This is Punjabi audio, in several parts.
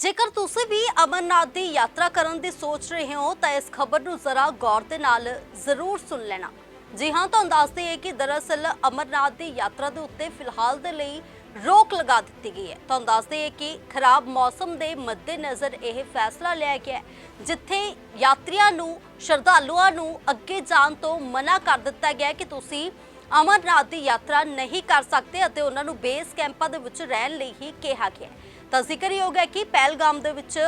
ਜੇਕਰ ਤੁਸੀਂ ਵੀ ਅਮਰਨਾਥ ਦੀ ਯਾਤਰਾ ਕਰਨ ਦੀ ਸੋਚ ਰਹੇ ਹੋ, ਤਾਂ ਇਸ ਖਬਰ ਨੂੰ ਜ਼ਰਾ ਗੌਰ ਦੇ ਨਾਲ ਜ਼ਰੂਰ ਸੁਣ ਲੈਣਾ। ਜੀ ਹਾਂ, ਤੁਹਾਨੂੰ ਦੱਸਦੇ ਹਾਂ ਕਿ ਦਰਅਸਲ ਅਮਰਨਾਥ ਦੀ ਯਾਤਰਾ ਦੇ ਉੱਤੇ ਫਿਲਹਾਲ ਦੇ ਲਈ ਰੋਕ ਲਗਾ ਦਿੱਤੀ ਗਈ ਹੈ। ਤੁਹਾਨੂੰ ਦੱਸਦੇ ਹਾਂ ਕਿ ਖਰਾਬ ਮੌਸਮ ਦੇ ਮੱਦੇਨਜ਼ਰ ਇਹ ਫੈਸਲਾ ਲਿਆ ਗਿਆ ਜਿੱਥੇ ਯਾਤਰੀਆਂ ਨੂੰ, ਸ਼ਰਧਾਲੂਆਂ ਨੂੰ ਅੱਗੇ ਜਾਣ ਤੋਂ ਮਨਾ ਕਰ ਦਿੱਤਾ ਗਿਆ ਕਿ ਤੁਸੀਂ ਅਮਰਨਾਥ ਦੀ ਯਾਤਰਾ ਨਹੀਂ ਕਰ ਸਕਦੇ ਅਤੇ ਉਹਨਾਂ ਨੂੰ ਬੇਸ ਕੈਂਪਾਂ ਦੇ ਵਿੱਚ ਰਹਿਣ ਲਈ ਹੀ ਕਿਹਾ ਗਿਆ ਤਾਂ ਜ਼ਿਕਰਯੋਗ ਹੈ ਕਿ ਪਹਿਲਗਾਮ ਦੇ ਵਿੱਚ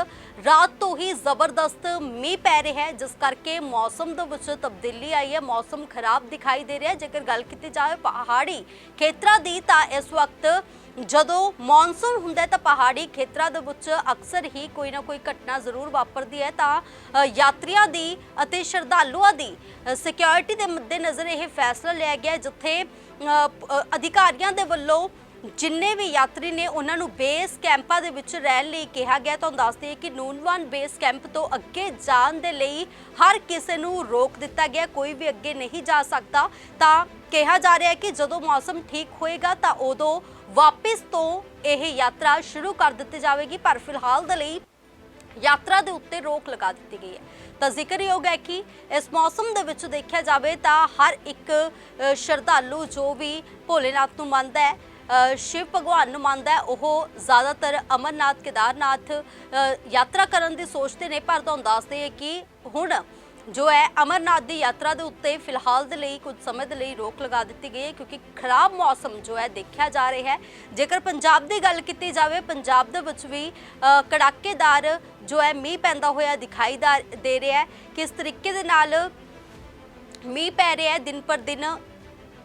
ਰਾਤ ਤੋਂ ਹੀ ਜ਼ਬਰਦਸਤ ਮੀਂਹ ਪੈ ਰਿਹਾ ਹੈ, ਜਿਸ ਕਰਕੇ ਮੌਸਮ ਦੇ ਵਿੱਚ ਤਬਦੀਲੀ ਆਈ ਹੈ, ਮੌਸਮ ਖਰਾਬ ਦਿਖਾਈ ਦੇ ਰਿਹਾ ਹੈ। ਜੇਕਰ ਗੱਲ ਕੀਤੀ ਜਾਵੇ ਪਹਾੜੀ ਖੇਤਰਾਂ ਦੀ, ਤਾਂ ਇਸ ਵਕਤ ਜਦੋਂ ਮੌਨਸੂਨ ਹੁੰਦਾ ਤਾਂ ਪਹਾੜੀ ਖੇਤਰਾਂ ਦੇ ਵਿੱਚ ਅਕਸਰ ਹੀ ਕੋਈ ਨਾ ਕੋਈ ਘਟਨਾ ਜ਼ਰੂਰ ਵਾਪਰਦੀ ਹੈ। ਤਾਂ ਯਾਤਰੀਆਂ ਦੀ ਅਤੇ ਸ਼ਰਧਾਲੂਆਂ ਦੀ ਸਿਕਿਉਰਿਟੀ ਦੇ ਮੱਦੇਨਜ਼ਰ ਇਹ ਫੈਸਲਾ ਲਿਆ ਗਿਆ ਜਿੱਥੇ ਅਧਿਕਾਰੀਆਂ ਦੇ ਵੱਲੋਂ ਜਿੰਨੇ ਵੀ ਯਾਤਰੀ ਨੇ ਉਹਨਾਂ ਨੂੰ ਬੇਸ ਕੈਂਪਾਂ ਦੇ ਵਿੱਚ ਰਹਿਣ ਲਈ ਕਿਹਾ ਗਿਆ ਤੁਹਾਨੂੰ ਦੱਸਦੇ ਕਿ ਨੂਨਵਾਨ ਬੇਸ ਕੈਂਪ ਤੋਂ ਅੱਗੇ ਜਾਣ ਦੇ ਲਈ ਹਰ ਕਿਸੇ ਨੂੰ ਰੋਕ ਦਿੱਤਾ ਗਿਆ ਕੋਈ ਵੀ ਅੱਗੇ ਨਹੀਂ ਜਾ ਸਕਦਾ। ਤਾਂ ਕਿਹਾ ਜਾ ਰਿਹਾ ਹੈ ਕਿ ਜਦੋਂ ਮੌਸਮ ਠੀਕ ਹੋਏਗਾ ਤਾਂ ਉਦੋਂ ਵਾਪਸ ਤੋਂ ਇਹ ਯਾਤਰਾ ਸ਼ੁਰੂ ਕਰ ਦਿੱਤੀ ਜਾਵੇਗੀ। ਪਰ ਫਿਲਹਾਲ ਦੇ ਲਈ ਯਾਤਰਾ ਦੇ ਉੱਤੇ ਰੋਕ ਲਗਾ ਦਿੱਤੀ ਗਈ ਹੈ। ਤਾਂ ਜ਼ਿਕਰਯੋਗ ਹੈ ਕਿ ਇਸ ਮੌਸਮ ਦੇ ਵਿੱਚ ਦੇਖਿਆ ਜਾਵੇ ਤਾਂ ਹਰ ਇੱਕ ਸ਼ਰਧਾਲੂ ਜੋ ਵੀ ਭੋਲੇਨਾਥ ਨੂੰ ਮੰਨਦਾ ਹੈ ਸ਼ਿਵ ਭਗਵਾਨ ਨੂੰ ਮੰਨਦਾ ਹੈ। ਉਹ ਜ਼ਿਆਦਾਤਰ ਅਮਰਨਾਥ, ਕੇਦਾਰਨਾਥ ਯਾਤਰਾ ਕਰਨ ਦੀ ਸੋਚਦੇ ਨੇ, ਪਰ ਤੁਹਾਨੂੰ ਦੱਸਦੇ ਹਾਂ ਕਿ ਹੁਣ ਜੋ ਹੈ, ਅਮਰਨਾਥ ਦੀ ਯਾਤਰਾ ਦੇ ਉੱਤੇ ਫਿਲਹਾਲ ਦੇ ਲਈ ਕੁਝ ਸਮੇਂ ਦੇ ਲਈ ਰੋਕ ਲਗਾ ਦਿੱਤੀ ਗਈ ਹੈ, ਕਿਉਂਕਿ ਖਰਾਬ ਮੌਸਮ ਜੋ ਹੈ, ਦੇਖਿਆ ਜਾ ਰਿਹਾ ਹੈ। ਜੇਕਰ ਪੰਜਾਬ ਦੀ ਗੱਲ ਕੀਤੀ ਜਾਵੇ, ਪੰਜਾਬ ਦੇ ਵਿੱਚ ਵੀ ਕੜਾਕੇਦਾਰ ਜੋ ਹੈ, ਮੀਂਹ ਪੈਂਦਾ ਹੋਇਆ ਦਿਖਾਈ ਦਾ- ਦੇ ਰਿਹਾ ਹੈ। ਕਿਸ ਤਰੀਕੇ ਦੇ ਨਾਲ ਮੀਂਹ ਪੈ ਰਿਹਾ ਹੈ, ਦਿਨ ਪਰ ਦਿਨ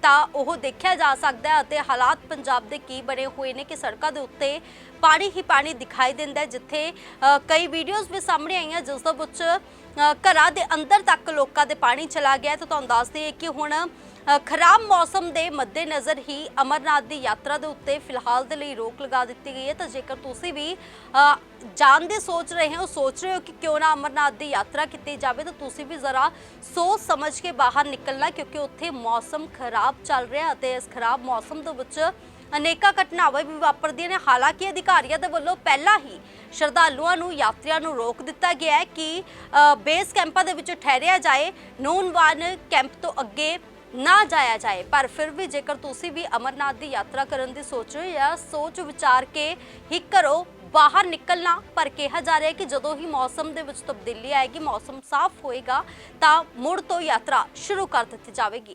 ਤਾਂ ਉਹ ਦੇਖਿਆ ਜਾ ਸਕਦਾ ਹੈ ਅਤੇ ਹਾਲਾਤ ਪੰਜਾਬ ਦੇ ਕੀ ਬਣੇ ਹੋਏ ਨੇ ਕਿ ਸੜਕਾਂ ਦੇ ਉੱਤੇ ਪਾਣੀ ਹੀ ਪਾਣੀ ਦਿਖਾਈ ਦਿੰਦਾ ਜਿੱਥੇ ਕਈ ਵੀਡੀਓਜ਼ ਵੀ ਸਾਹਮਣੇ ਆਈਆਂ, ਜਿਸ ਦੇ ਵਿੱਚ ਘਰਾਂ ਦੇ ਅੰਦਰ ਤੱਕ ਲੋਕਾਂ ਦੇ ਪਾਣੀ ਚਲਾ ਗਿਆ ਤਾਂ ਤੁਹਾਨੂੰ ਦੱਸ ਹਾਂ ਕਿ ਹੁਣ ਖਰਾਬ ਮੌਸਮ ਦੇ ਮੱਦੇਨਜ਼ਰ ਹੀ ਅਮਰਨਾਥ ਦੀ ਯਾਤਰਾ ਦੇ ਉੱਤੇ ਫਿਲਹਾਲ ਦੇ ਲਈ ਰੋਕ ਲਗਾ ਦਿੱਤੀ ਗਈ ਹੈ। ਤਾਂ ਜੇਕਰ ਤੁਸੀਂ ਵੀ ਅ, ਜਾਣ ਦੀ ਸੋਚ ਰਹੇ ਹੋ ਸੋਚ ਰਹੇ ਹੋ ਕਿ ਕਿਉਂ ਨਾ ਅਮਰਨਾਥ ਦੀ ਯਾਤਰਾ ਕੀਤੀ ਜਾਵੇ ਤਾਂ ਤੁਸੀਂ ਵੀ ਜ਼ਰਾ ਸੋਚ ਸਮਝ ਕੇ ਬਾਹਰ ਨਿਕਲਣਾ ਕਿਉਂਕਿ ਉੱਥੇ ਮੌਸਮ ਖਰਾਬ ਚੱਲ ਰਿਹਾ ਅਤੇ ਇਸ ਖਰਾਬ ਮੌਸਮ ਦੇ ਵਿੱਚ ਅਨੇਕਾਂ ਘਟਨਾਵਾਂ ਵੀ ਵਾਪਰਦੀਆਂ ਨੇ। ਹਾਲਾਂਕਿ ਅਧਿਕਾਰੀਆਂ ਦੇ ਵੱਲੋਂ ਪਹਿਲਾਂ ਹੀ ਸ਼ਰਧਾਲੂਆਂ ਨੂੰ, ਯਾਤਰੀਆਂ ਨੂੰ ਰੋਕ ਦਿੱਤਾ ਗਿਆ ਹੈ ਕਿ ਬੇਸ ਕੈਂਪਾਂ ਦੇ ਵਿੱਚ ਠਹਿਰਿਆ ਜਾਏ ਨੂਨਵਾਨ ਕੈਂਪ ਤੋਂ ਅੱਗੇ ਨਾ ਜਾਇਆ ਜਾਏ। ਪਰ ਫਿਰ ਵੀ ਜੇਕਰ ਤੁਸੀਂ ਵੀ ਅਮਰਨਾਥ ਦੀ ਯਾਤਰਾ ਕਰਨ ਦੀ ਸੋਚ ਰਹੇ ਹੋ ਜਾਂ ਸੋਚ ਵਿਚਾਰ ਕੇ ਹੀ ਕਰੋ ਬਾਹਰ ਨਿਕਲਣਾ। ਪਰ ਕਿਹਾ ਜਾ ਰਿਹਾ ਹੈ ਕਿ ਜਦੋਂ ਹੀ ਮੌਸਮ ਦੇ ਵਿੱਚ ਤਬਦੀਲੀ ਆਏਗੀ, ਮੌਸਮ ਸਾਫ਼ ਹੋਏਗਾ, ਤਾਂ ਮੁੜ ਤੋਂ ਯਾਤਰਾ ਸ਼ੁਰੂ ਕਰ ਦਿੱਤੀ ਜਾਵੇਗੀ।